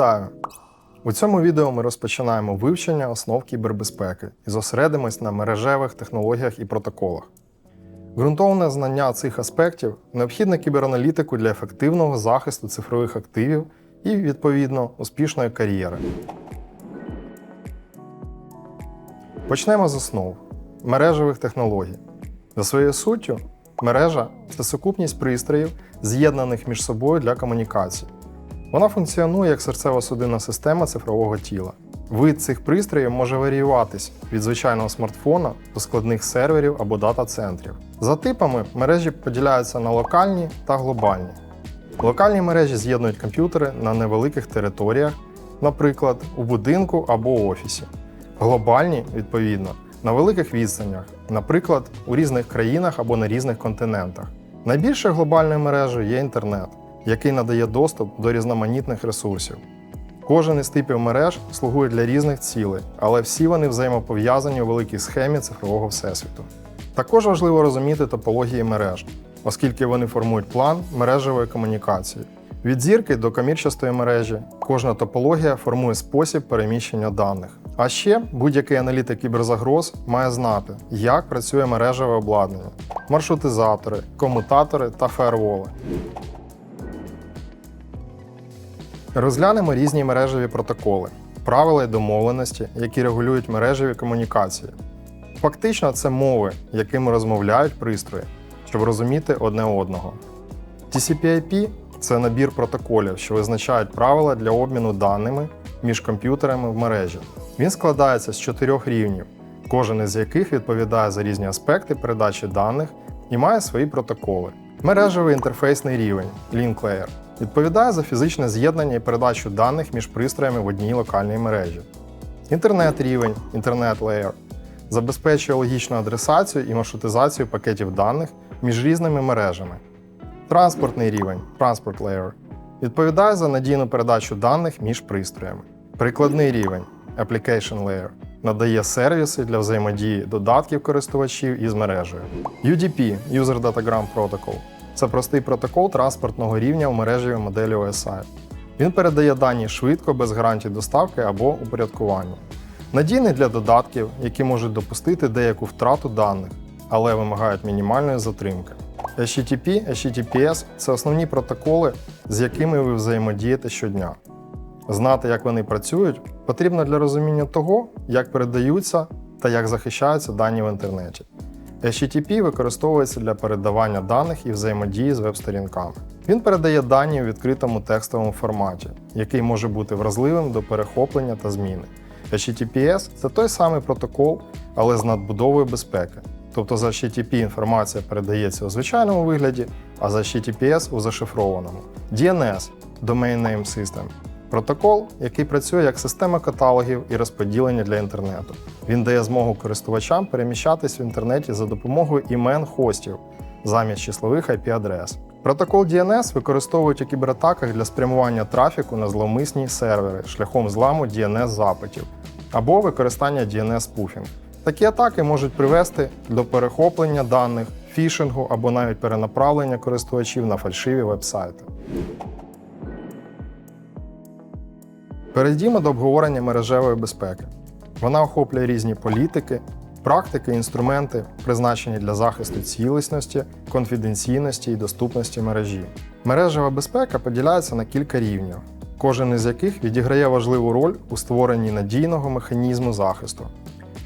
Вітаю! У цьому відео ми розпочинаємо вивчення основ кібербезпеки і зосередимось на мережевих технологіях і протоколах. Ґрунтовне знання цих аспектів необхідне кібераналітику для ефективного захисту цифрових активів і, відповідно, успішної кар'єри. Почнемо з основ мережевих технологій. За своєю суттю, мережа це сукупність пристроїв, з'єднаних між собою для комунікації. Вона функціонує як серцево-судинна система цифрового тіла. Вид цих пристроїв може варіюватись від звичайного смартфона до складних серверів або дата-центрів. За типами мережі поділяються на локальні та глобальні. Локальні мережі з'єднують комп'ютери на невеликих територіях, наприклад, у будинку або офісі. Глобальні, відповідно, на великих відстанях, наприклад, у різних країнах або на різних континентах. Найбільшою глобальною мережею є інтернет, який надає доступ до різноманітних ресурсів. Кожен із типів мереж слугує для різних цілей, але всі вони взаємопов'язані у великій схемі цифрового всесвіту. Також важливо розуміти топології мереж, оскільки вони формують план мережевої комунікації. Від зірки до комірчастої мережі кожна топологія формує спосіб переміщення даних. А ще будь-який аналітик кіберзагроз має знати, як працює мережеве обладнання, маршрутизатори, комутатори та фаерволи. Розглянемо різні мережеві протоколи, правила і домовленості, які регулюють мережеві комунікації. Фактично, це мови, якими розмовляють пристрої, щоб розуміти одне одного. TCP/IP – це набір протоколів, що визначають правила для обміну даними між комп'ютерами в мережі. Він складається з чотирьох рівнів, кожен із яких відповідає за різні аспекти передачі даних і має свої протоколи. Мережевий інтерфейсний рівень Link Layer відповідає за фізичне з'єднання і передачу даних між пристроями в одній локальній мережі. Інтернет-рівень Layer забезпечує логічну адресацію і маршрутизацію пакетів даних між різними мережами. Транспортний рівень Transport Layer відповідає за надійну передачу даних між пристроями. Прикладний рівень Application Layer надає сервіси для взаємодії додатків користувачів із мережею. UDP User Datagram Protocol це простий протокол транспортного рівня в мережевій моделі OSI. Він передає дані швидко, без гарантій доставки або упорядкування. Надійний для додатків, які можуть допустити деяку втрату даних, але вимагають мінімальної затримки. HTTP, HTTPS це основні протоколи, з якими ви взаємодієте щодня. Знати, як вони працюють, потрібно для розуміння того, як передаються та як захищаються дані в інтернеті. HTTP використовується для передавання даних і взаємодії з веб-сторінками. Він передає дані у відкритому текстовому форматі, який може бути вразливим до перехоплення та зміни. HTTPS це той самий протокол, але з надбудовою безпеки. Тобто за HTTP інформація передається у звичайному вигляді, а за HTTPS у зашифрованому. DNS Domain Name System протокол, який працює як система каталогів і розподілення для інтернету. Він дає змогу користувачам переміщатись в інтернеті за допомогою імен хостів замість числових IP-адрес. Протокол DNS використовують у кібератаках для спрямування трафіку на зловмисні сервери шляхом зламу DNS-запитів або використання DNS-спуфінг. Такі атаки можуть привести до перехоплення даних, фішингу або навіть перенаправлення користувачів на фальшиві веб-сайти. Перейдімо до обговорення мережевої безпеки. Вона охоплює різні політики, практики, інструменти, призначені для захисту цілісності, конфіденційності і доступності мережі. Мережева безпека поділяється на кілька рівнів, кожен із яких відіграє важливу роль у створенні надійного механізму захисту.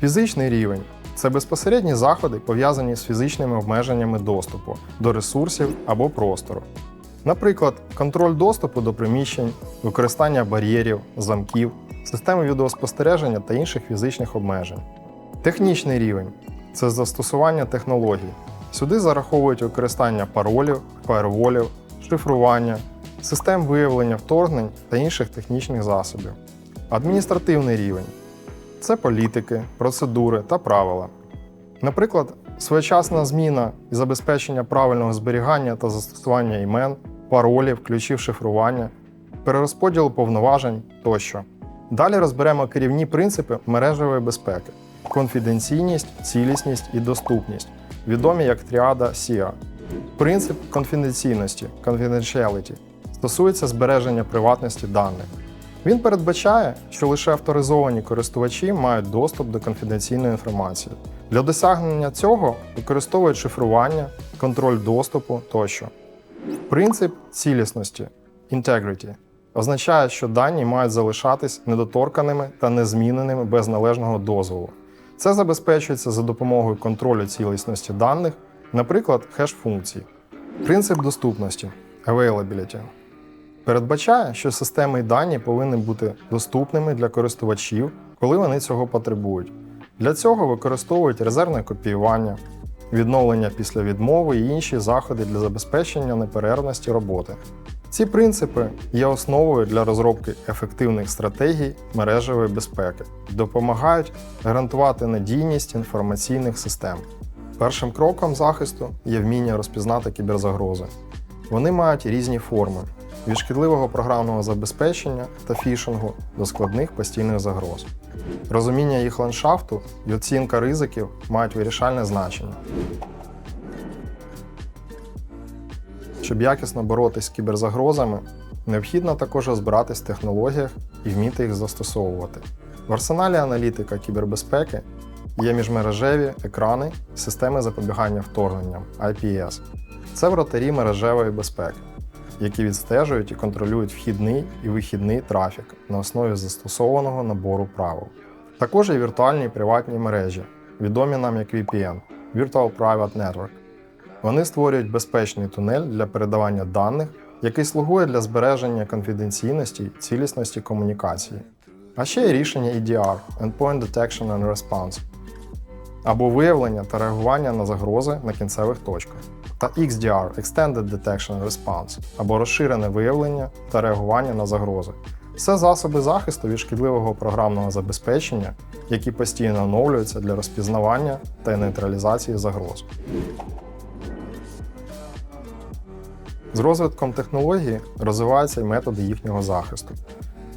Фізичний рівень це безпосередні заходи, пов'язані з фізичними обмеженнями доступу до ресурсів або простору. Наприклад, контроль доступу до приміщень, використання бар'єрів, замків, системи відеоспостереження та інших фізичних обмежень. Технічний рівень це застосування технологій. Сюди зараховують використання паролів, фаєрволів, шифрування, систем виявлення вторгнень та інших технічних засобів. Адміністративний рівень це політики, процедури та правила. Наприклад, своєчасна зміна і забезпечення правильного зберігання та застосування імен, паролів, ключів шифрування, перерозподіл повноважень тощо. Далі розберемо керівні принципи мережевої безпеки: конфіденційність, цілісність і доступність, відомі як тріада SIA. Принцип конфіденційності confidentiality, стосується збереження приватності даних. Він передбачає, що лише авторизовані користувачі мають доступ до конфіденційної інформації. Для досягнення цього використовують шифрування, контроль доступу тощо. Принцип цілісності integrity означає, що дані мають залишатись недоторканими та незміненими без належного дозволу. Це забезпечується за допомогою контролю цілісності даних, наприклад, хеш-функцій. Принцип доступності availability передбачає, що системи і дані повинні бути доступними для користувачів, коли вони цього потребують. Для цього використовують резервне копіювання, відновлення після відмови і інші заходи для забезпечення неперервності роботи. Ці принципи є основою для розробки ефективних стратегій мережевої безпеки допомагають гарантувати надійність інформаційних систем. Першим кроком захисту є вміння розпізнати кіберзагрози. Вони мають різні форми від шкідливого програмного забезпечення та фішингу до складних постійних загроз. Розуміння їх ландшафту і оцінка ризиків мають вирішальне значення. Щоб якісно боротися з кіберзагрозами, необхідно також розбиратись в технологіях і вміти їх застосовувати. В арсеналі аналітика кібербезпеки є міжмережеві екрани системи запобігання вторгненням IPS. Це вратарі мережевої безпеки, які відстежують і контролюють вхідний і вихідний трафік на основі застосованого набору правил. Також є віртуальні приватні мережі, відомі нам як VPN Virtual Private Network. Вони створюють безпечний тунель для передавання даних, який слугує для збереження конфіденційності і цілісності комунікації. А ще є рішення EDR Endpoint Detection and Response або виявлення та реагування на загрози на кінцевих точках, та XDR Extended Detection Response або розширене виявлення та реагування на загрози. Це засоби захисту від шкідливого програмного забезпечення, які постійно оновлюються для розпізнавання та нейтралізації загроз. З розвитком технології розвиваються й методи їхнього захисту.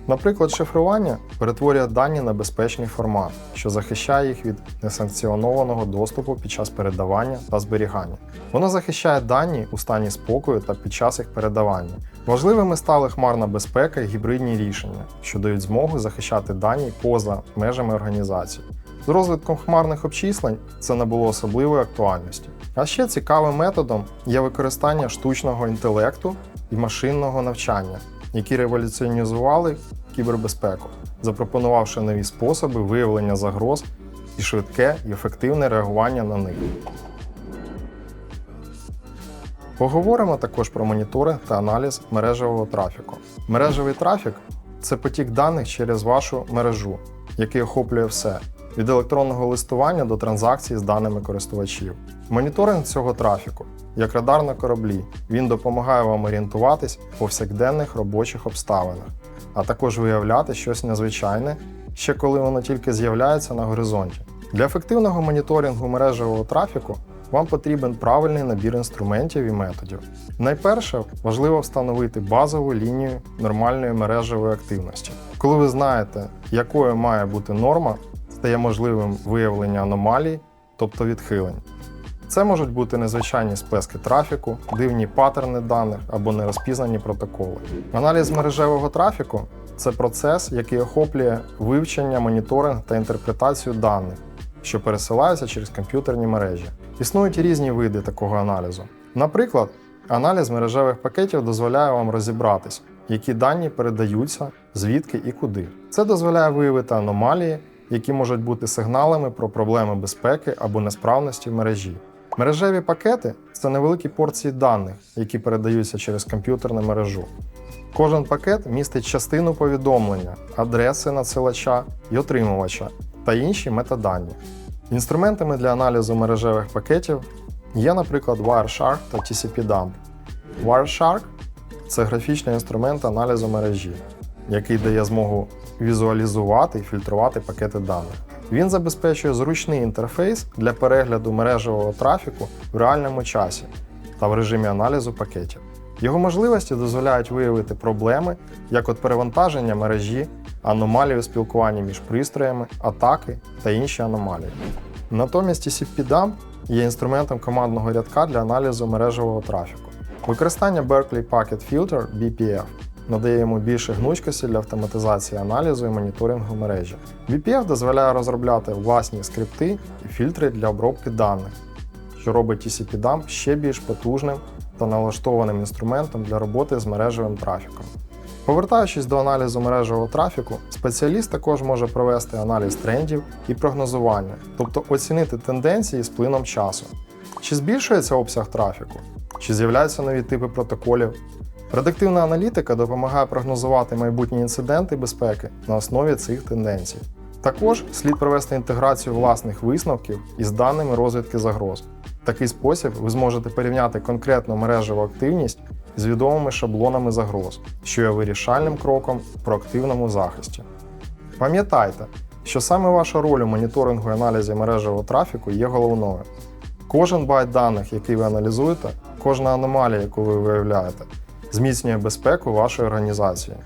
Наприклад, шифрування перетворює дані на безпечний формат, що захищає їх від несанкціонованого доступу під час передавання та зберігання. Воно захищає дані у стані спокою та під час їх передавання. Важливими стали хмарна безпека і гібридні рішення, що дають змогу захищати дані поза межами організації. З розвитком хмарних обчислень це набуло особливої актуальності. А ще цікавим методом є використання штучного інтелекту і машинного навчання, які революціонізували кібербезпеку, запропонувавши нові способи виявлення загроз і швидке і ефективне реагування на них. Поговоримо також про моніторинг та аналіз мережевого трафіку. Мережевий трафік це потік даних через вашу мережу, який охоплює все від електронного листування до транзакцій з даними користувачів. Моніторинг цього трафіку, як радар на кораблі, він допомагає вам орієнтуватись в повсякденних робочих обставинах, а також виявляти щось незвичайне, ще коли воно тільки з'являється на горизонті. Для ефективного моніторингу мережевого трафіку вам потрібен правильний набір інструментів і методів. Найперше важливо встановити базову лінію нормальної мережевої активності. Коли ви знаєте, якою має бути норма, стає можливим виявлення аномалій, тобто відхилень. Це можуть бути незвичайні сплески трафіку, дивні паттерни даних або нерозпізнані протоколи. Аналіз мережевого трафіку це процес, який охоплює вивчення, моніторинг та інтерпретацію даних, що пересилаються через комп'ютерні мережі. Існують різні види такого аналізу. Наприклад, аналіз мережевих пакетів дозволяє вам розібратись, які дані передаються, звідки і куди. Це дозволяє виявити аномалії, які можуть бути сигналами про проблеми безпеки або несправності в мережі. Мережеві пакети це невеликі порції даних, які передаються через комп'ютерну мережу. Кожен пакет містить частину повідомлення, адреси надсилача і отримувача та інші метадані. Інструментами для аналізу мережевих пакетів є, наприклад, Wireshark та TCP-Dump. Wireshark це графічний інструмент аналізу мережі, який дає змогу візуалізувати і фільтрувати пакети даних. Він забезпечує зручний інтерфейс для перегляду мережевого трафіку в реальному часі та в режимі аналізу пакетів. Його можливості дозволяють виявити проблеми, як от перевантаження мережі, аномалії у спілкуванні між пристроями, атаки та інші аномалії. Натомість TCP-DAMP є інструментом командного рядка для аналізу мережевого трафіку. Використання Berkeley Packet Filter BPF надає йому більше гнучкості для автоматизації аналізу і моніторингу мережі. VPF дозволяє розробляти власні скрипти і фільтри для обробки даних, що робить TCP-DAM ще більш потужним та налаштованим інструментом для роботи з мережевим трафіком. Повертаючись до аналізу мережевого трафіку, спеціаліст також може провести аналіз трендів і прогнозування, тобто оцінити тенденції з плином часу. Чи збільшується обсяг трафіку, чи з'являються нові типи протоколів. Предиктивна аналітика допомагає прогнозувати майбутні інциденти безпеки на основі цих тенденцій. Також слід провести інтеграцію власних висновків із даними розвідки загроз. В такий спосіб ви зможете порівняти конкретну мережеву активність з відомими шаблонами загроз, що є вирішальним кроком в проактивному захисті. Пам'ятайте, що саме ваша роль у моніторингу і аналізі мережевого трафіку є головною. Кожен байт даних, який ви аналізуєте, кожна аномалія, яку ви виявляєте, зміцнює безпеку вашої організації.